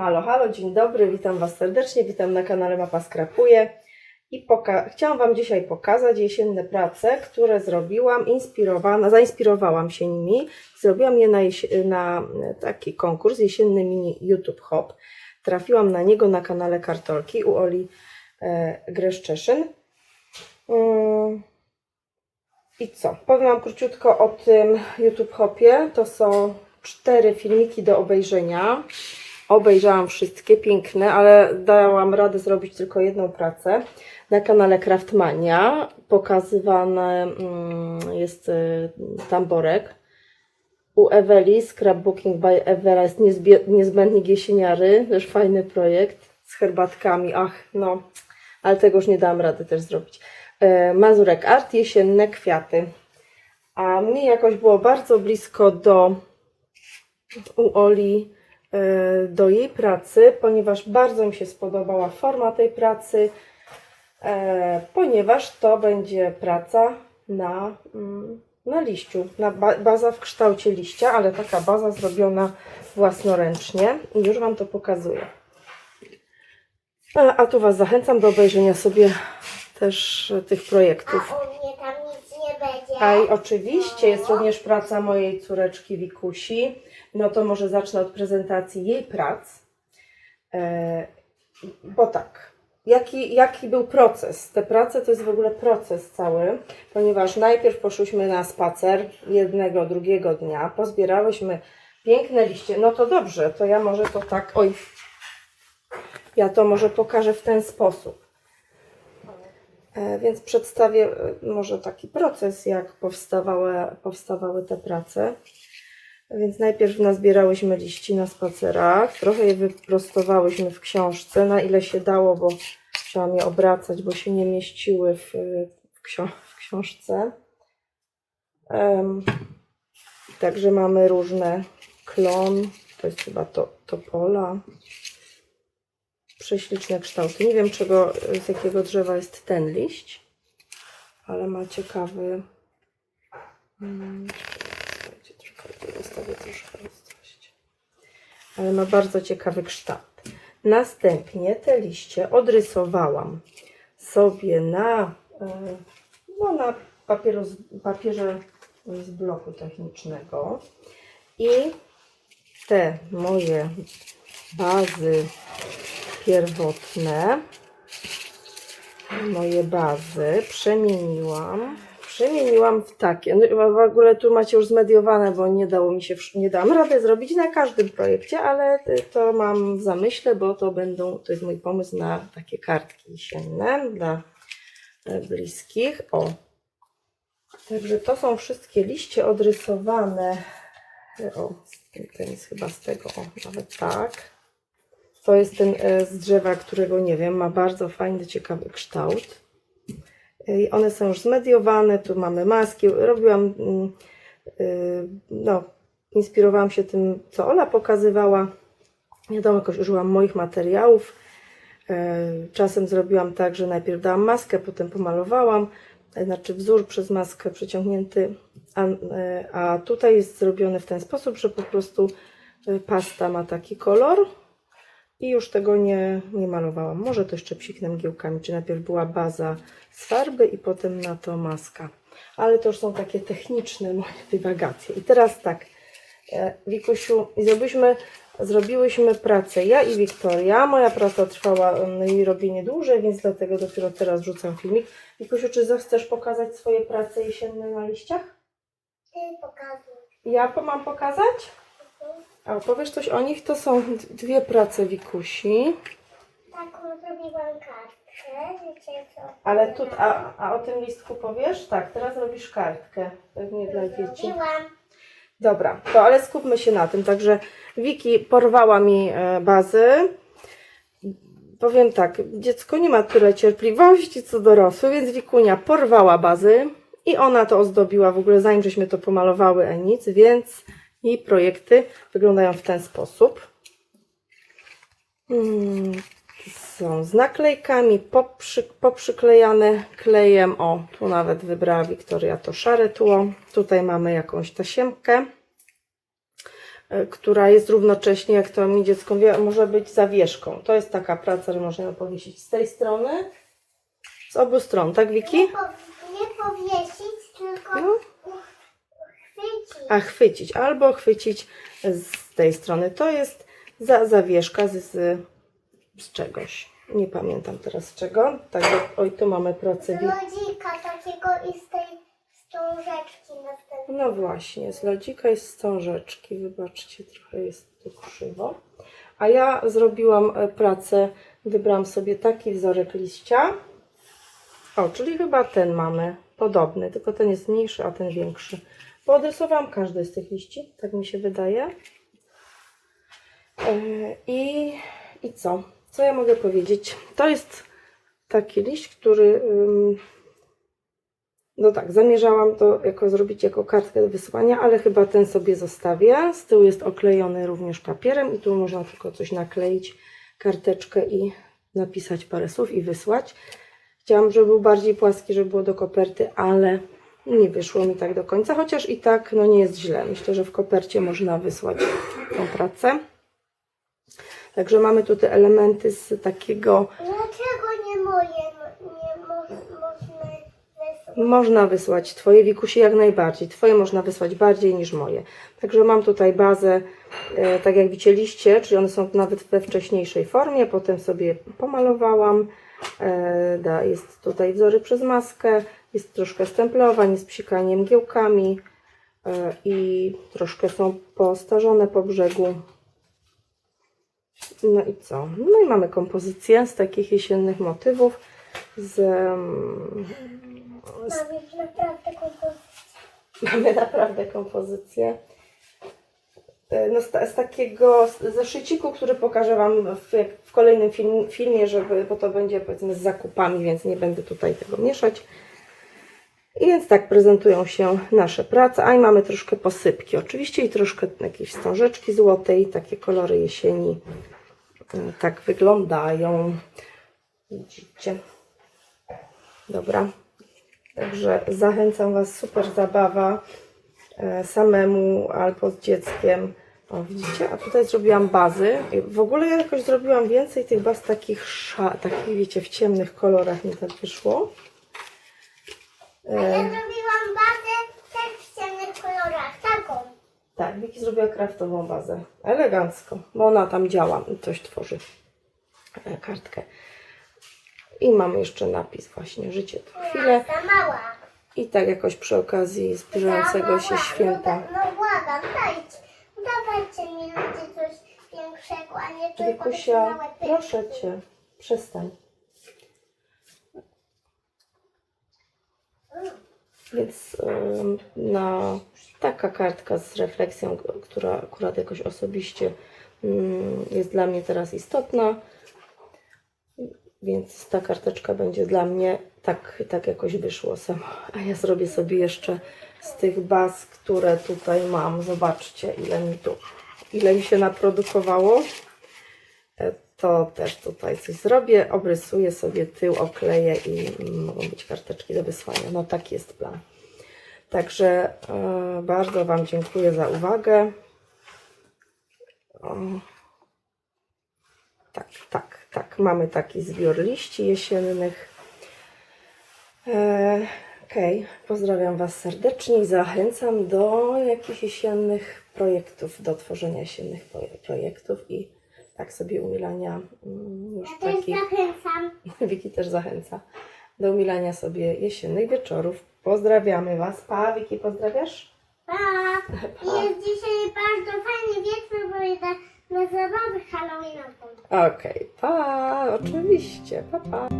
Halo, halo, dzień dobry, witam Was serdecznie, witam na kanale Mapa Skrapuje i chciałam Wam dzisiaj pokazać jesienne prace, które zrobiłam, inspirowana, zainspirowałam się nimi, zrobiłam je na, na taki konkurs jesienny mini YouTube Hop. Trafiłam na niego na kanale Kartolki u Oli e, Greszczeszyn. Mm. I co? Powiem Wam króciutko o tym YouTube Hopie. To są cztery filmiki do obejrzenia. Obejrzałam wszystkie, piękne, ale dałam radę zrobić tylko jedną pracę. Na kanale Craftmania pokazywany mm, jest y, tamborek. U Eweli Scrapbooking by Ewela jest niezbędnik jesieniary, też fajny projekt z herbatkami. Ach, no, ale tego już nie dałam rady też zrobić. E, Mazurek Art, jesienne kwiaty. A mi jakoś było bardzo blisko do u Oli do jej pracy, ponieważ bardzo mi się spodobała forma tej pracy, e, ponieważ to będzie praca na, mm, na liściu, na ba baza w kształcie liścia, ale taka baza zrobiona własnoręcznie i już Wam to pokazuję. A, tu Was zachęcam do obejrzenia sobie też e, tych projektów. A i oczywiście jest również praca mojej córeczki Wikusi. No to może zacznę od prezentacji jej prac. E, bo tak, jaki, jaki był proces? Te prace to jest w ogóle proces cały, ponieważ najpierw poszłyśmy na spacer jednego, drugiego dnia, pozbierałyśmy piękne liście. No to dobrze, to ja może to tak, oj, ja to może pokażę w ten sposób. E, Więc przedstawię e, może taki proces, jak powstawały, powstawały te prace. Więc najpierw nazbierałyśmy liści na spacerach, trochę je wyprostowałyśmy w książce, na ile się dało, bo musiałam je obracać, bo się nie mieściły w, w, w książce. Em, także mamy różne klon, to jest chyba to, topola, prześliczne kształty. Nie wiem, czego, z jakiego drzewa jest ten liść, ale ma ciekawy. Mm, trochę zostawię troszkę ostrość. Ale ma bardzo ciekawy kształt. Następnie te liście odrysowałam sobie na, e, no, na papieru, papierze z bloku technicznego i te moje bazy pierwotne, moje bazy przemieniłam. Przemieniłam w takie. No, w ogóle tu macie już zmediowane, bo nie dało mi się, nie dam rady zrobić na każdym projekcie, ale to mam w zamyśle, bo to będą, to jest mój pomysł na takie kartki jesienne dla e, bliskich. O. Także to są wszystkie liście odrysowane. O, ten jest chyba z tego, o, nawet tak. To jest ten e, z drzewa, którego nie wiem, ma bardzo fajny, ciekawy kształt. One są już zmediowane, tu mamy maski. Robiłam, mm, y, no, inspirowałam się tym, co Ola pokazywała. Wiadomo, jakoś użyłam moich materiałów. E, Czasem zrobiłam tak, że najpierw dałam maskę, potem pomalowałam, znaczy wzór przez maskę przeciągnięty, a, e, a tutaj jest zrobione w ten sposób, że po prostu e, pasta ma taki kolor, i już tego nie, nie malowałam. Może to jeszcze psiknę mgiełkami, czy najpierw była baza z farby i potem na to maska. Ale to już są takie techniczne moje dywagacje. I teraz tak, e, Wikusiu, i zrobiliśmy, zrobiłyśmy pracę ja i Wiktoria. Moja praca trwała mm, jej robienie dłużej, więc dlatego dopiero teraz rzucam filmik. Wikusiu, czy zechcesz pokazać swoje prace jesienne na liściach? Ty pokazuj. Ja mam pokazać? A opowiesz coś o nich? To są dwie prace Wikusi. Taką zrobiłam kartkę. Wiecie co? Ale tu, a, a o tym listku powiesz? Tak, teraz robisz kartkę. Pewnie dla dzieci. Zrobiłam. Dobra, to ale skupmy się na tym. Także Wiki porwała mi e, bazy. Powiem tak, dziecko nie ma tyle cierpliwości co dorosły, więc Wikunia porwała bazy i ona to ozdobiła w ogóle zanim żeśmy to pomalowały, a nic, więc jej projekty wyglądają w ten sposób. Mm, są z naklejkami poprzy, poprzyklejane klejem. O, tu nawet wybrała Wiktoria to szare tło. Tutaj mamy jakąś tasiemkę. e, która jest równocześnie, jak to mi dziecko wie, może być zawieszką. To jest taka praca, że można ją powiesić z tej strony, z obu stron, tak Wiki? Nie, po, nie powiesić, tylko No. A chwycić, albo chwycić z tej strony. To jest za, zawieszka z, z, z czegoś. Nie pamiętam teraz czego. Także, oj, tu mamy pracę. Lodzika takiego i z tej wstążeczki następnej. No właśnie, z lodzika i z wstążeczki. Wybaczcie, trochę jest tu krzywo. A ja zrobiłam e, pracę, wybrałam sobie taki wzorek liścia. O, czyli chyba ten mamy, podobny, tylko ten jest mniejszy, a ten większy. Bo odrysowałam każdy z tych liści, tak mi się wydaje. E, I, I co? Co ja mogę powiedzieć? To jest taki liść, który... no tak, zamierzałam to jako zrobić jako kartkę do wysłania, ale chyba ten sobie zostawię. Z tyłu jest oklejony również papierem i tu można tylko coś nakleić, karteczkę i napisać parę słów i wysłać. Chciałam, żeby był bardziej płaski, żeby było do koperty, ale nie wyszło mi tak do końca, chociaż i tak no nie jest źle. Myślę, że w kopercie można wysłać tą pracę. Także mamy tutaj elementy z takiego Dlaczego nie moje mo- nie mo, można wysłać? Można wysłać Twoje wikusie jak najbardziej. Twoje można wysłać bardziej niż moje. Także mam tutaj bazę, e, tak jak widzieliście, czyli one są nawet we wcześniejszej formie. Potem sobie pomalowałam. E, da, jest tutaj wzory przez maskę, jest troszkę stemplowań, jest psikanie mgiełkami e, i troszkę są postarzone po brzegu. No i co? No i mamy kompozycję z takich jesiennych motywów. Z, mm, Mam już naprawdę kompozycję. Mamy naprawdę kompozycję. E, No z, z takiego z- zeszyciku, który pokażę Wam w, w kolejnym film, filmie, żeby, bo to będzie powiedzmy z zakupami, więc nie będę tutaj tego mieszać. I więc tak prezentują się nasze prace. A i mamy troszkę posypki oczywiście i troszkę jakiejś wstążeczki złotej. Takie kolory jesieni e, tak wyglądają. Widzicie. Dobra, Także zachęcam Was, super zabawa e, samemu albo z dzieckiem. O, widzicie? A tutaj zrobiłam bazy. W ogóle ja jakoś zrobiłam więcej tych baz takich, takich wiecie, w ciemnych kolorach mi tak wyszło. A ja zrobiłam bazę też w ciemnych kolorach. Taką. Tak, Wiki zrobiła kraftową bazę. Elegancko, bo ona tam działa i coś tworzy. E, Kartkę. I mamy jeszcze napis właśnie, życie to chwilę. Mała. I tak jakoś przy okazji zbliżającego się święta. No, da- no błagam, dajcie. Dawajcie mi ludzie coś większego, a nie tylko Wikusia, małe pyszki. proszę Cię, przestań. Więc taka kartka z refleksją, która akurat jakoś osobiście ym, jest dla mnie teraz istotna. Więc ta karteczka będzie dla mnie tak, tak jakoś wyszło sama. A ja zrobię sobie jeszcze z tych baz, które tutaj mam. Zobaczcie, ile mi tu, ile mi się naprodukowało. To też tutaj coś zrobię. Obrysuję sobie tył, okleję i mogą być karteczki do wysłania. No taki jest plan. Także e, bardzo Wam dziękuję za uwagę. O. Tak, tak, tak. Mamy taki zbiór liści jesiennych. E, Okej, pozdrawiam Was serdecznie i zachęcam do jakichś jesiennych projektów, do tworzenia jesiennych proje- projektów i tak sobie umilania mm, już Ja też takich. zachęcam. Wiki też zachęca do umilania sobie jesiennych wieczorów. Pozdrawiamy Was. Pa, Wiki, pozdrawiasz? Pa! Jest dzisiaj bardzo fajny wieczór, bo idę na zabawę halloweenową. Okej, pa, oczywiście, pa, pa.